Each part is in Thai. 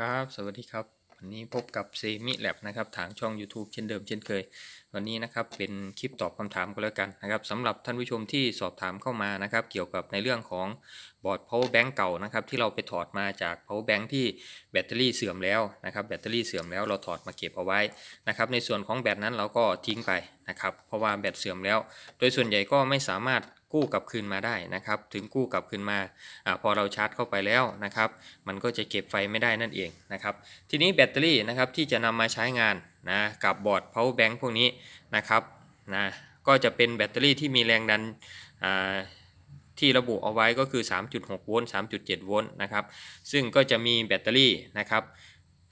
ครับ สวัสดีครับ วันนี้พบกับเซมิแลบนะครับทางช่อง YouTube เช่นเดิมเช่นเคย วันนี้นะครับเป็นคลิปตอบคำถามก็แล้วกันนะครับสำหรับท่านผู้ชมที่สอบถามเข้ามานะครับ เกี่ยวกับในเรื่องของบอร์ด power bank เก่านะครับ ที่เราไปถอดมาจาก power bank ที่แบตเตอรี่เสื่อมแล้วนะครับ แบตเตอรี่เสื่อมแล้วเราถอดมาเก็บเอาไว้นะครับ ในส่วนของแบตนั้นเราก็ทิ้งไปนะครับ เพราะว่าแบตเสื่อมแล้ว โดยส่วนใหญ่ก็ไม่สามารถ กู้กลับคืนมาได้นะครับ ถึงกู้กลับคืนมาอพอเราชาร์จเข้าไปแล้วนะครับ มันก็จะเก็บไฟไม่ได้นั่นเองนะครับ ทีนี้แบตเตอรี่นะครับที่จะนำมาใช้งานนะกับบอร์ด power bank พวกนี้นะครับนะก็จะเป็นแบตเตอรี่ที่มีแรงดันที่ระบุเอาไว้ก็คือ 3.6 โวลต์ 3.7 โวลต์นะครับ ซึ่งก็จะมีแบตเตอรี่นะครับ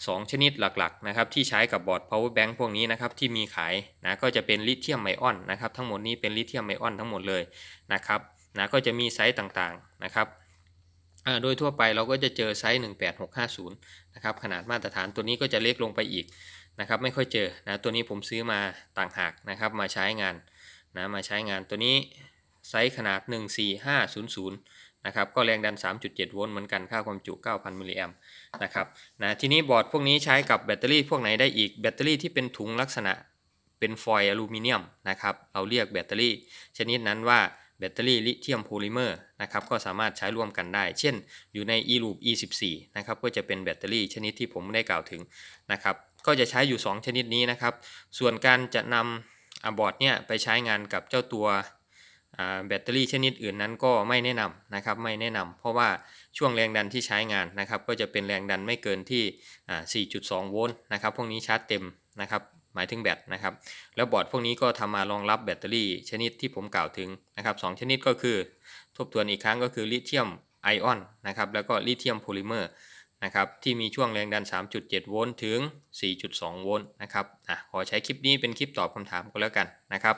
สองชนิดหลักๆนะครับที่ใช้กับบอร์ด power bank พวกนี้นะครับที่มีขายนะก็จะเป็นลิเธียมไอออนนะครับทั้งหมดนี้เป็นลิเธียมไอออนทั้งหมดเลยนะครับนะก็จะมีไซส์ต่างๆนะครับโดยทั่วไปเราก็จะเจอไซส์ 18650นะครับขนาดมาตรฐานตัวนี้ก็จะเล็กลงไปอีกนะครับไม่ค่อยเจอนะตัวนี้ผมซื้อมาต่างหากนะครับมาใช้งานนะมาใช้งานตัวนี้ไซส์ขนาด 14500 นะครับก็แรงดัน 3.7 โวลต์เหมือนกันค่าความจุ 9,000 มิลลิแอมป์นะครับนะทีนี้บอร์ดพวกนี้ใช้กับแบตเตอรี่พวกไหนได้อีกแบตเตอรี่ที่เป็นถุงลักษณะเป็นฟอยล์อลูมิเนียมนะครับเราเรียกแบตเตอรี่ ชนิดนั้นว่าแบตเตอรี่ลิเธียมโพลิเมอร์นะครับก็สามารถใช้ร่วมกันได้ เช่น อยู่ใน e-loop e14 นะครับก็จะเป็นแบตเตอรี่ชนิดที่ผมได้กล่าวถึงนะครับก็จะใช้อยู่ 2 ชนิดนี้นะครับ ส่วนการจะนำอบอร์ดเนี่ยไปใช้งานกับเจ้าตัว แบตเตอรี่ชนิดอื่นนั้นก็ไม่แนะนำนะครับไม่แนะนำเพราะว่าช่วงแรงดันที่ใช้งานนะครับก็จะเป็นแรงดันไม่เกินที่ 4.2 โวลต์นะครับพวกนี้ชาร์จเต็มนะครับหมายถึงแบตนะครับแล้วบอร์ดพวกนี้ก็ทำมารองรับแบตเตอรี่ชนิดที่ผมกล่าวถึงนะครับสชนิดก็คือ ทบทวนอีกครั้งก็คือลิเธียมไอออนนะครับแล้วก็ลิเธียมโพลิเมอร์นะครับที่มีช่วงแรงดัน 3.7 โวลต์ถึง 4.2 โวลต์นะครับอะขอใช้คลิปนี้เป็นคลิปตอบคำถามก็แล้วกันนะครับ